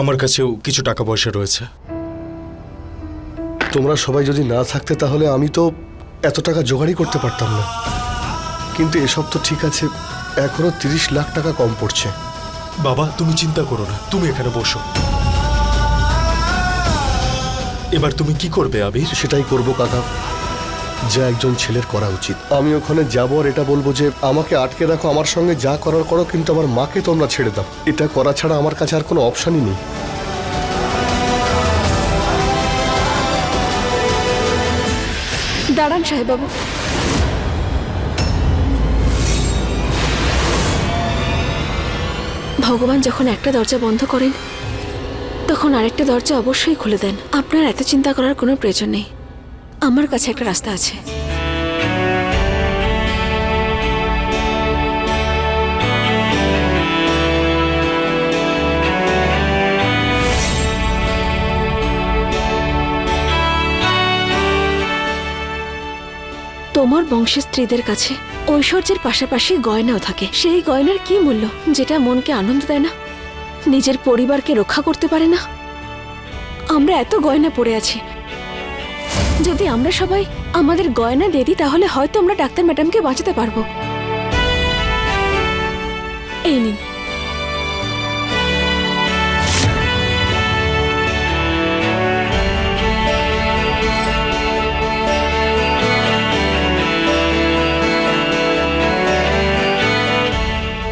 আমার কাছেও কিছু টাকা পয়সা রয়েছে। তোমরা সবাই যদি না থাকতে তাহলে আমি তো এত টাকা জোগাড়ই করতে পারতাম না। কিন্তু এসব তো ঠিক আছে এখনও তিরিশ লাখ টাকা কম পড়ছে। বাবা তুমি চিন্তা করো না তুমি এখানে বসো। এবার তুমি কি করবে আবির? সেটাই করব কাকা। যা একজন ছেলের করা উচিত। আমি ওখানে যাব আর এটা বলব যে, আমাকে আটকে রাখো, আমার সঙ্গে যা করার করো, কিন্তু আমার মাকে তোমরা ছেড়ে দাও। এটা করা ছাড়া আমার কাছে আর কোনো অপশানই নেই। দাঁড়ান, সাহেববাবু। ভগবান যখন একটা দরজা বন্ধ করেন, তখন আরেকটা দরজা অবশ্যই খুলে দেন। আপনার এত চিন্তা করার কোনো প্রয়োজন নেই। আমার কাছে একটা রাস্তা আছে। তোমার বংশের স্ত্রীদের কাছে ঐশ্বর্যের পাশাপাশি গয়নাও থাকে। সেই গয়নার কি মূল্য? যেটা মনকে আনন্দ দেয় না? নিজের পরিবারকে রক্ষা করতে পারে না? আমরা এত গয়না পড়ে আছি যদি আমরা সবাই আমাদের গয়না দিয়ে দিই, তাহলে হয়তো আমরা ডাক্তার ম্যাডামকে বাঁচাতে পারব। এই নিন।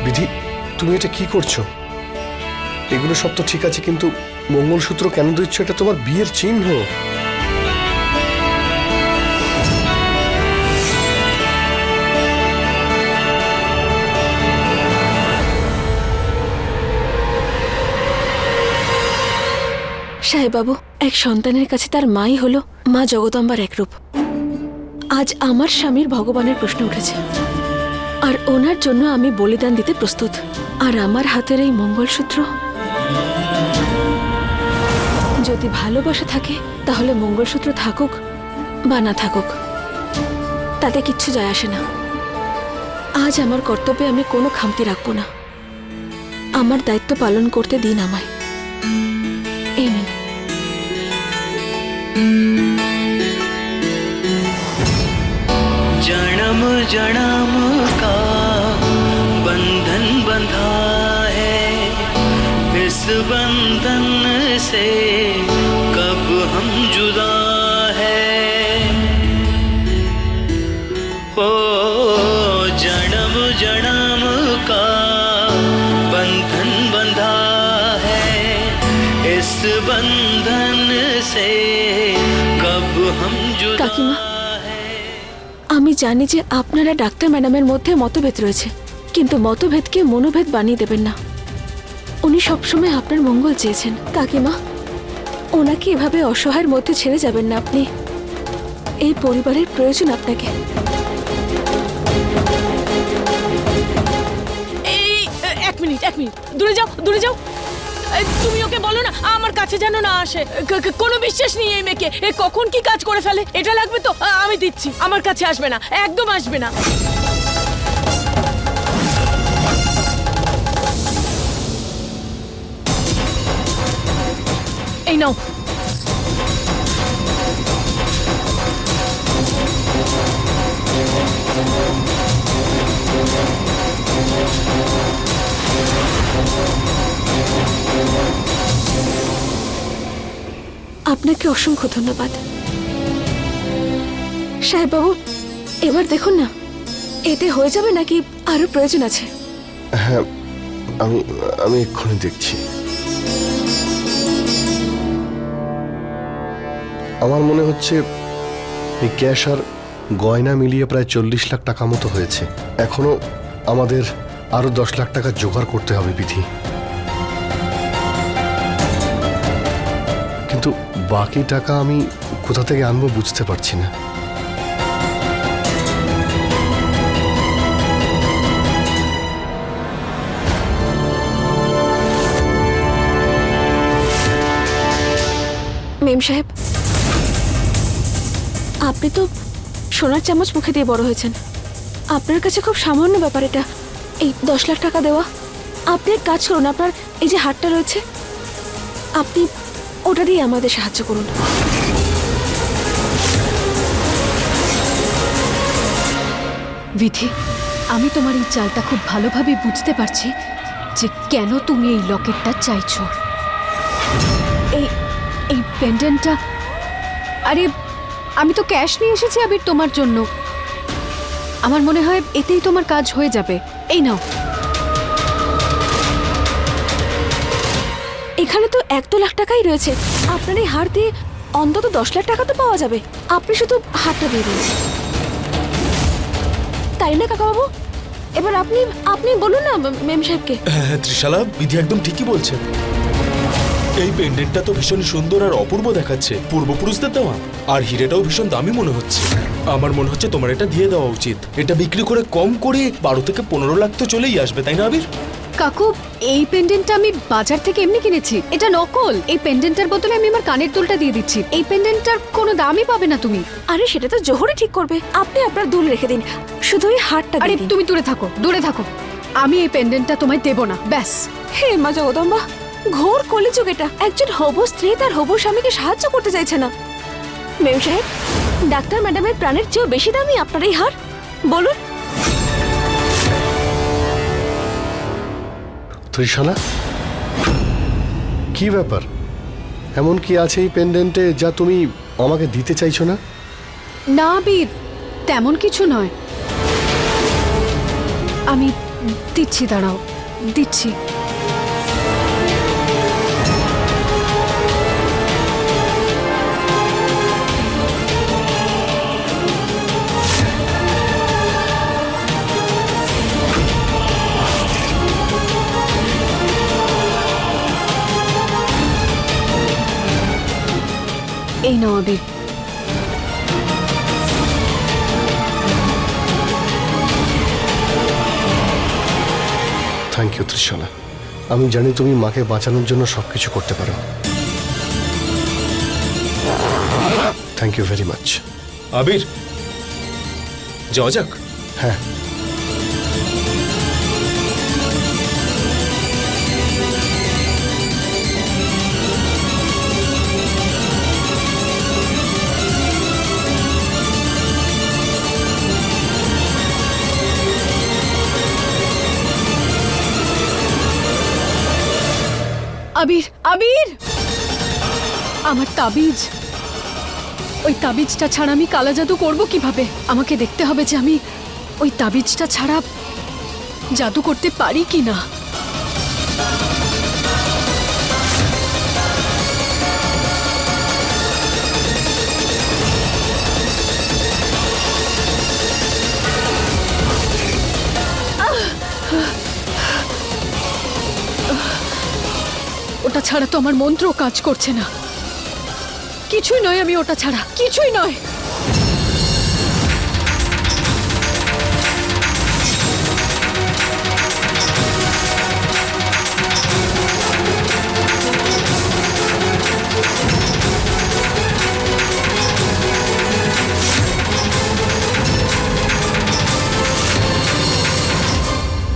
বিধি, তুমি এটা কি করছ? এগুলো সব তো ঠিক আছে, কিন্তু মঙ্গলসূত্র কেন দিচ্ছ এটা তোমার বিয়ের চিহ্ন। সাহেবাবু এক সন্তানের কাছে তার মাই হলো মা জগদম্বার একরূপ। আজ আমার স্বামীর ভগবানের প্রশ্ন উঠেছে। আর ওনার জন্য আমি বলিদান দিতে প্রস্তুত। আর আমার হাতের এই মঙ্গলসূত্র? যদি ভালোবাসা থাকে, তাহলে মঙ্গলসূত্র থাকুক বা না থাকুক, তাতে কিচ্ছু যায় আসে না। আজ আমার কর্তব্যে আমি কোনো খামতি রাখব না। আমার দায়িত্ব পালন করতে দিন আমায়। এই নিন। जन्म जन्म का बंधन बंधा है। इस बंधन से জানি যে আপনারা ডাক্তার ম্যাডামের মধ্যে মতভেদ রয়েছে, কিন্তু মতভেদকে মনোভেদ বানিয়ে দেবেন না। উনি সবসময় আপনার মঙ্গল চেয়েছেন, কাকিমা। ওনাকে এভাবে অসহায়ের মধ্যে ছেড়ে যাবেন না আপনি। এই পরিবারের প্রয়োজন আপনাকে। এক মিনিট এক মিনিট। দূরে যাও দূরে যাও। তুমি ওকে বলো না, আমার কাছে যেন না আসে। কোনো বিশ্বাস নেই এই মেয়েকে। এ, কখন কি কাজ করে ফেলে? এটা লাগবে তো? আমি দিচ্ছি। আমার কাছে আসবে না। একদম আসবে না। এই নাও। আপনাকে অসংখ্য ধন্যবাদ। সাহেববাবু, এবার দেখুন না, এতে হয়ে যাবে নাকি আরও প্রয়োজন আছে? হ্যাঁ আমি আমি এক্ষুনি দেখছি। আমার মনে হচ্ছে ক্যাশ আর গয়না মিলিয়ে প্রায় চল্লিশ লাখ টাকা মতো হয়েছে। এখনও আমাদের আরও দশ লাখ টাকা জোগাড় করতে হবে বিধি। বাকি টাকা আমি কোথা থেকে আনব বুঝতে পারছি না। মেম সাহেব, আপনি তো সোনার চামচ মুখে দিয়ে বড় হয়েছেন। আপনার কাছে খুব সামান্য ব্যাপার এটা। এই দশ লাখ টাকা দেওয়া, আপনি কাজ করুন, আপনার এই যে হাটটা রয়েছে, আপনি ওটা দিয়ে আমাদের সাহায্য করুন। বিধি, আমি তোমার এই চালটা খুব ভালোভাবে বুঝতে পারছি যে কেন তুমি এই লকেটটা চাইছো। এই এই পেন্ডেন্টটা আরে, আমি তো ক্যাশ নিয়ে এসেছি আবির তোমার জন্য। আমার মনে হয় এতেই তোমার কাজ হয়ে যাবে। এই নাও। এখানে তো এক দু লাখ টাকাই রয়েছে। আপনার এই হার দিয়ে অন্তত দশ লাখ টাকা তো পাওয়া যাবে। আপনি শুধু হারটা দিয়ে দিন। তাই না, কাকাবাবু? এবার আপনি আপনি বলুন না মেম সাহেবকে। হ্যাঁ হ্যাঁ ত্রিশালা, বিধি একদম ঠিকই বলছে এই পেন্ডেন্টটা তো ভীষণ সুন্দর আর অপূর্ব দেখাচ্ছে। পূর্বপুরুষদের দেওয়া। আর হিরেটাও ভীষণ দামি মনে হচ্ছে। আমার মনে হচ্ছে তোমার এটা দিয়ে দেওয়া উচিত। এটা বিক্রি করে কম করে বারো থেকে পনেরো লাখ তো চলেই আসবে, তাই না আবির? কাকু এই পেন্ডেন্টটা আমি বাজার থেকে এমনি কিনেছি। এটা নকল। এই পেন্ডেন্টটার বদলে আমি আমার কানের দুলটা দিয়ে দিচ্ছি। এই পেন্ডেন্টটার কোনো দামই পাবে না তুমি। আরে সেটা তো জোহরে ঠিক করবে। আপনি আপনার দুল রেখে দিন। শুধু ওই হারটা আরে তুমি দূরে থাকো দূরে থাকো। আমি এই পেন্ডেন্টটা তোমায় দেব না ব্যাস। হে মা জগদম্বা ঘোর কলিযুগ এটা। একজন হবু স্ত্রী তার হবু স্বামীকে সাহায্য করতে চাইছে না। মেম সাহেব ডাক্তার ম্যাডামের প্রাণের চেয়েও বেশি দামি আপনার এই হার। বলুন। ত্রিশালা কি ব্যাপার? এমন কি আছে এই পেন্ডেন্টে যা তুমি আমাকে দিতে চাইছো না? না, বীর, তেমন কিছু নয়। আমি দিচ্ছি, দাঁড়াও, দিচ্ছি। এই নাও আবির। থ্যাংক ইউ ত্রিশালা আমি জানি তুমি মাকে বাঁচানোর জন্য সব কিছু করতে পারো। Thank you very much Abir যাওয়া যাক। হ্যাঁ। আবির আবির! আমার তাবিজ। ওই তাবিজটা ছাড়া আমি কালা জাদু করব কীভাবে? আমাকে দেখতে হবে যে আমি ওই তাবিজটা ছাড়া জাদু করতে পারি কি না ছাড়া তো আমার মন্ত্র কাজ করছে না। কিছুই নয় আমি ওটা ছাড়া, কিছুই নয়।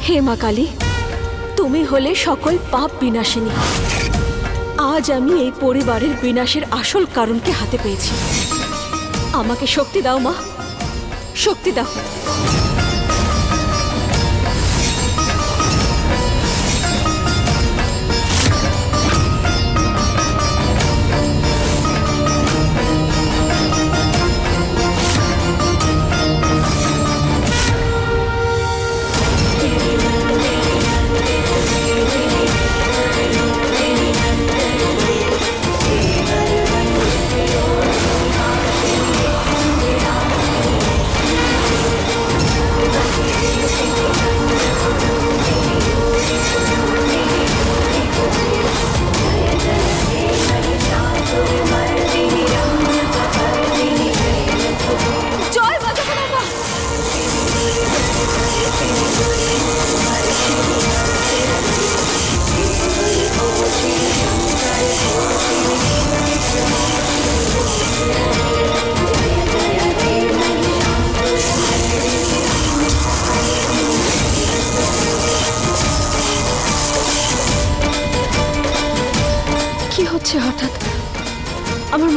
হে মা কালী, তুমি হলে সকল পাপ বিনাশিনী। আজ আমি এই পরিবারের বিনাশের আসল কারণকে হাতে পেয়েছি। আমাকে শক্তি দাও, মা। শক্তি দাও।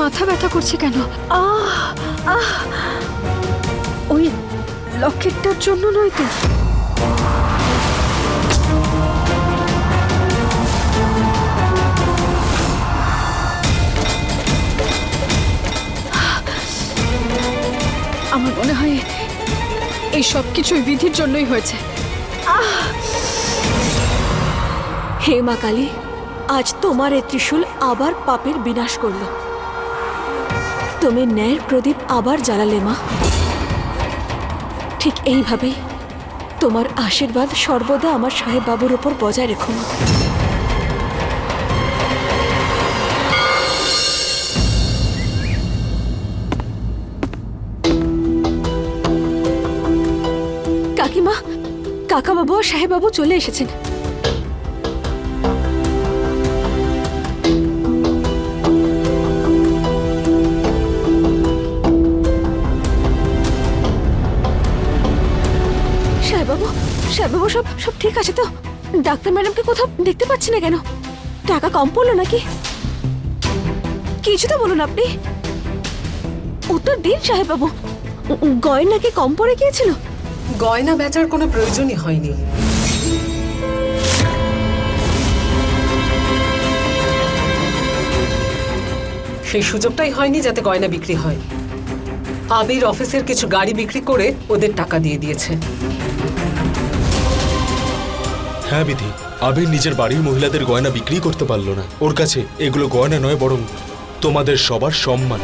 মাথা ব্যথা করছে কেন? ওই লকেটটার জন্য নয় তো? আমার মনে হয় এই সব কিছুই বিধির জন্যই হয়েছে। হে মা কালী আজ তোমার এ ত্রিশূল আবার পাপের বিনাশ করল। তুমি ন্যায়ের প্রদীপ আবার জ্বালালে, মা। ঠিক এইভাবেই তোমার আশীর্বাদ সর্বদা আমার সাহেব বাবুর ওপর বজায় রেখো, মা। কাকিমা, কাকাবাবু আর সাহেববাবু চলে এসেছেন। সব সব ঠিক আছে তো? ডাক্তার ম্যাডামকে কোথাও দেখতে পাচ্ছি না কেন? টাকা কম পড়ল নাকি? কিছু তো বলুন আপনি। উত্তর দিন, সাহেববাবু। উ- উ- গয়না কি কম পড়ে গিয়েছিল? গয়না বেচার কোনো প্রয়োজনই হয়নি। সেই সুযোগটাই হয়নি যাতে গয়না বিক্রি হয়। আবির অফিসের কিছু গাড়ি বিক্রি করে ওদের টাকা দিয়ে দিয়েছে। হ্যাঁ বিধি, আবির নিজের বাড়ির মহিলাদের গয়না বিক্রি করতে পারল না। ওর কাছে এগুলো গয়না নয়, বরং তোমাদের সবার সম্মান।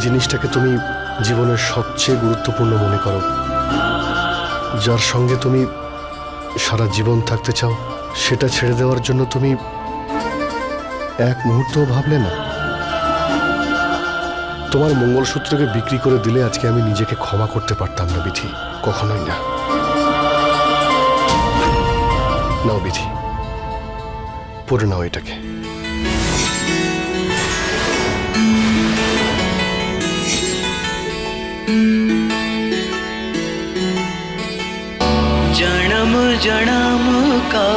জিনিসটাকে তুমি জীবনের সবচেয়ে গুরুত্বপূর্ণ মনে করো। যার সঙ্গে তুমি সারা জীবন থাকতে চাও, সেটা ছেড়ে দেওয়ার জন্য তুমি এক মুহূর্তও ভাবলে না। তোমার মঙ্গলসূত্রকে বিক্রি করে দিলে আজকে আমি নিজেকে ক্ষমা করতে পারতাম না, বিধি। কখনোই না। নাও, বিধি। পড়ে নাও এটাকে। जन्म का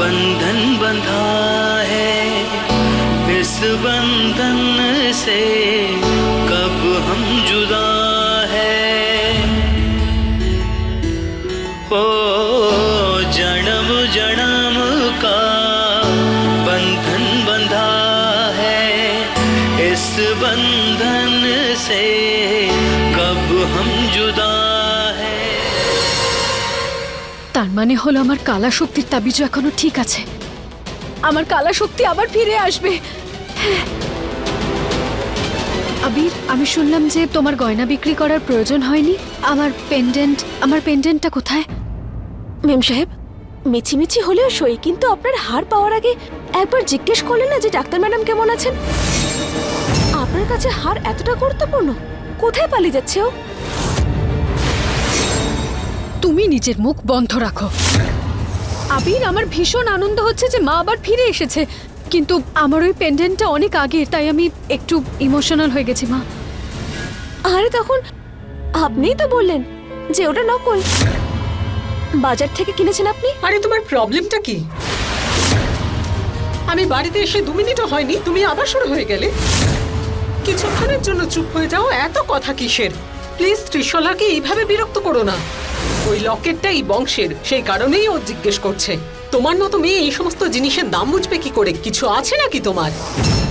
बंधन बंधा है। इस बंधन से মানে হলো আমার কালা শক্তির তাবিজও এখনও ঠিক আছে। আমার কালা শক্তি আবার ফিরে আসবে। আবির, আমি শুনলাম যে তোমার গয়না বিক্রি করার প্রয়োজন হয়নি। আমার পেন্ডেন্ট আমার পেন্ডেন্টটা কোথায়? মেম সাহেব, মিছিমিছি হলেও সই কিন্তু আপনার হার পাওয়ার আগে একবার জিজ্ঞেস করলেন না যে ডাক্তার ম্যাডাম কেমন আছেন? আপনার কাছে হার এতটা গুরুত্বপূর্ণ, কোথায় পালিয়ে যাচ্ছে ও? তুমি নিজের মুখ বন্ধ রাখো। আবির, আমার ভীষণ আনন্দ হচ্ছে যে মা আবার ফিরে এসেছে। কিন্তু আমার ওই পেন্ডেন্টটা অনেক আগে তাই আমি একটু ইমোশনাল হয়ে গেছি, মা। আরে, তখন আপনিই তো বললেন যে ওটা নকল। বাজার থেকে কিনেছেন আপনি? আরে, তোমার প্রবলেমটা কি? আমি বাড়িতে এসে দু মিনিটও হয়নি, তুমি আবার শুরু হয়ে গেলে। কিছুক্ষণের জন্য চুপ হয়ে যাও, এত কথা কিসের? প্লিজ ত্রিশলাকে এইভাবে বিরক্ত করো না। ওই লকেটটা এই বংশের, সেই কারণেই ও জিজ্ঞেস করছে। তোমার মতো মেয়ে এই সমস্ত জিনিসের দাম বুঝবে কি করে? কিছু আছে নাকি তোমার?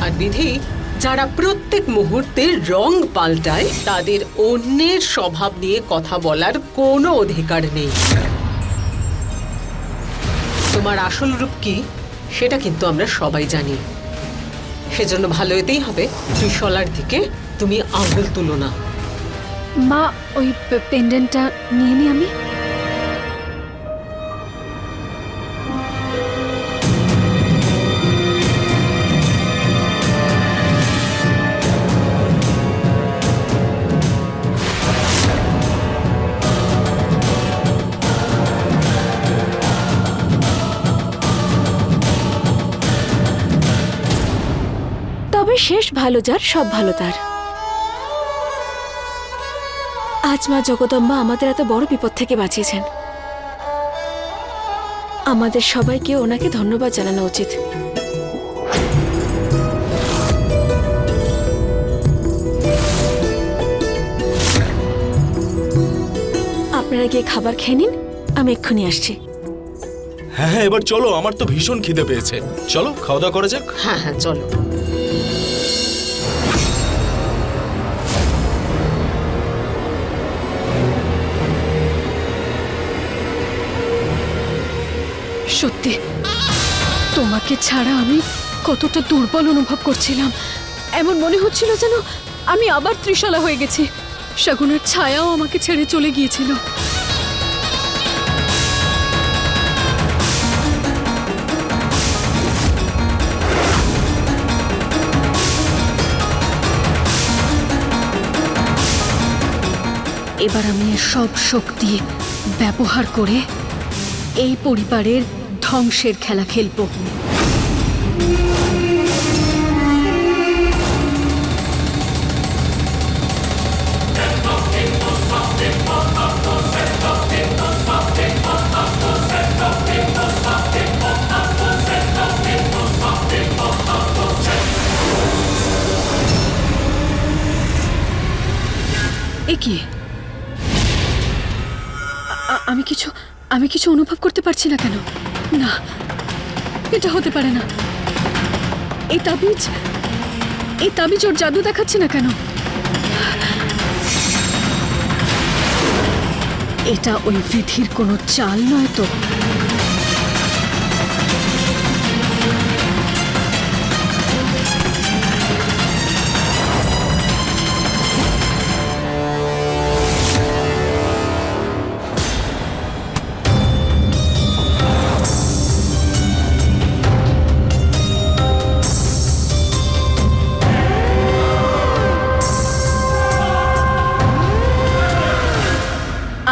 আর বিধি, যারা প্রত্যেক মুহূর্তে রং পাল্টায়, তাদের অন্যের স্বভাব নিয়ে কথা বলার কোনো অধিকার নেই। তোমার আসল রূপ কি? সেটা কিন্তু আমরা সবাই জানি। সেজন্য ভালো এতেই হবে, ত্রিশলার দিকে তুমি আঙুল তুলো না। মা, ওই পেন্ডেন্টটা নিয়ে নি আমি। ভালো যার সব ভালো তার। আজ মা জগদম্বা আমাদের এত বড় বিপদ থেকে বাঁচিয়েছেন। আমাদের সবাইকে ওনাকে ধন্যবাদ জানানো উচিত। আপনারা গিয়ে খাবার খেয়ে নিন আমি এক্ষুনি আসছি। হ্যাঁ হ্যাঁ এবার চলো আমার তো ভীষণ খিদে পেয়েছে। চলো খাওয়া দাওয়া করা যাক। হ্যাঁ হ্যাঁ চলো। সত্যি। তোমাকে ছাড়া আমি কতটা দুর্বল অনুভব করছিলাম। এমন মনে হচ্ছিল যেন আমি আবার ত্রিশালা হয়ে গেছি। শগুনের ছায়াও আমাকে ছেড়ে চলে গিয়েছিল। এবার আমি সব শক্তি ব্যবহার করে এই পরিবারের ধ্বংসের খেলা খেলব। কি? আমি কিছু আমি কিছু অনুভব করতে পারছি না কেন? না, এটা হতে পারে না। এই তাবিজ এই তাবিজ ওর জাদু দেখাচ্ছে না কেন? এটা ওই বিধির কোনো চাল নয় তো?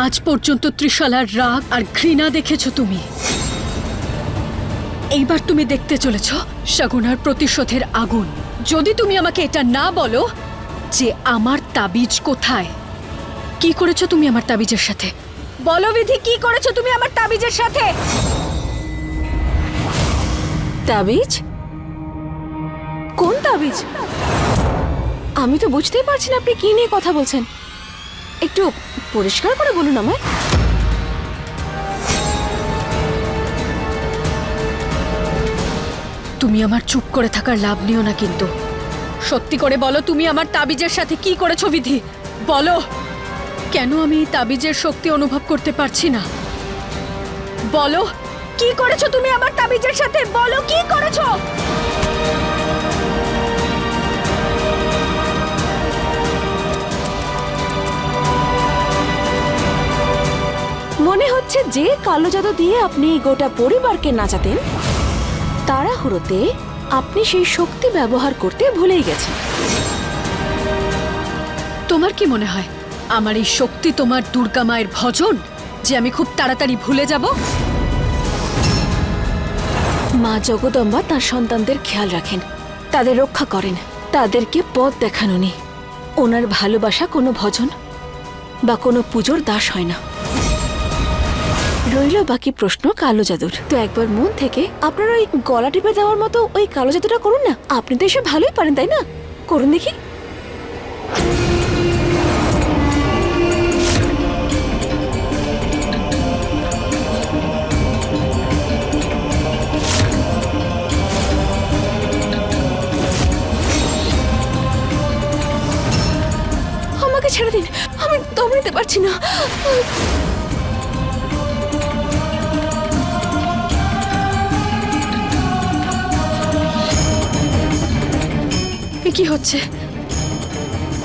আজ পর্যন্ত ত্রিশালার রাগ আর ঘৃণা দেখেছ তুমি। এইবার তুমি দেখতে চলেছ শগুনার প্রতিশোধের আগুন। যদি তুমি আমাকে এটা না বলো যে আমার তাবিজ কোথায়, কি করেছ তুমি আমার তাবিজের সাথে? বলো বিধি, কি করেছ তুমি আমার তাবিজের সাথে? তাবিজ? কোন তাবিজ? আমি তো বুঝতেই পারছি না আপনি কি নিয়ে কথা বলছেন। একটু পরিষ্কার করে বলুন আমায়। তুমি আমার চুপ করে থাকার লাভ নিও না কিন্তু। সত্যি করে বলো, তুমি আমার তাবিজের সাথে কি করেছ বিধি? বলো, কেন আমি তাবিজের শক্তি অনুভব করতে পারছি না? বলো, কি করেছ তুমি আমার তাবিজের সাথে? বলো, কি করেছ? মনে হচ্ছে যে কালো জাদু দিয়ে আপনি এই গোটা পরিবারকে নাচাতেন। তাড়াহুড়োতে আপনি সেই শক্তি ব্যবহার করতে ভুলেই গেছেন। তোমার কি মনে হয় আমার এই শক্তি তোমার দুর্গা মায়ের ভজন যে আমি খুব তাড়াতাড়ি ভুলে যাব? মা জগদম্বা তার সন্তানদের খেয়াল রাখেন তাদের রক্ষা করেন তাদেরকে পথ দেখানো নেই ওনার ভালোবাসা কোনো ভজন বা কোনো পুজোর দাস হয় না। রইল বাকি প্রশ্ন কালো জাদুর। তো একবার মন থেকে আপনার ওই গলা টিপে দেওয়ার মতো ওই কালো জাদুটা করুন না। আপনি তো এসব ভালোই পারেন, তাই না? করুন দেখি। আমাকে ছেড়ে দিন। আমি দম নিতে পারছি না। কি হচ্ছে?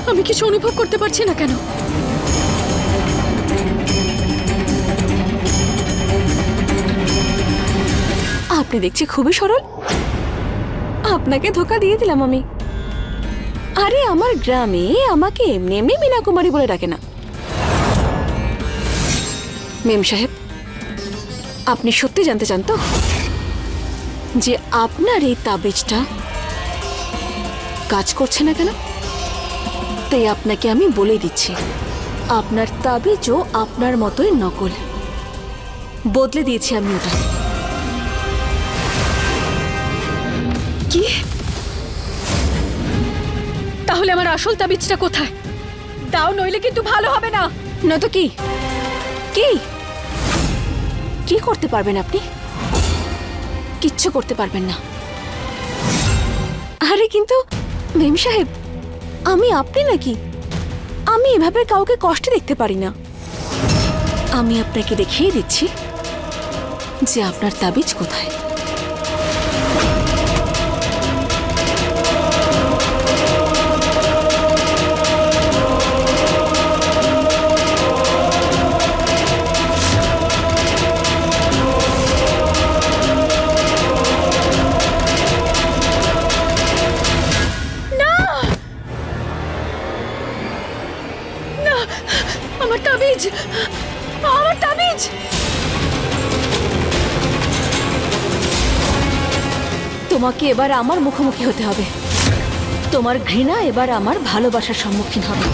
আমি কিছু অনুভব করতে পারছি না কেন? আপনি দেখছি খুবই সরল। আপনাকে ধোকা দিয়ে দিলাম আমি। আরে আমার গ্রামে আমাকে এমনি এমনি মীনা কুমারী বলে ডাকে না। মেম সাহেব, আপনি সত্যি জানতে চান তো? যে আপনার এই তাবিজটা কাজ করছে না কেন? তাই আপনাকে আমি বলে দিচ্ছি আপনার তাবিজও আপনার মতোই নকল। বদলে দিয়েছি আমি ওটা। কি? তাহলে আমার আসল তাবিজটা কোথায়? দাও নইলে কিন্তু ভালো হবে না। নয়তো কি? কি? কি করতে পারবেন আপনি? কিচ্ছু করতে পারবেন না। আরে কিন্তু মেম সাহেব, আমি আপনি নাকি? আমি এভাবে কাউকে কষ্টে দেখতে পারি না। আমি আপনাকে দেখিয়ে দিচ্ছি যে আপনার তাবিজ কোথায়। এবার আমার মুখোমুখি হতে হবে। তোমার ঘৃণা এবার আমার ভালোবাসার সম্মুখীন হবে।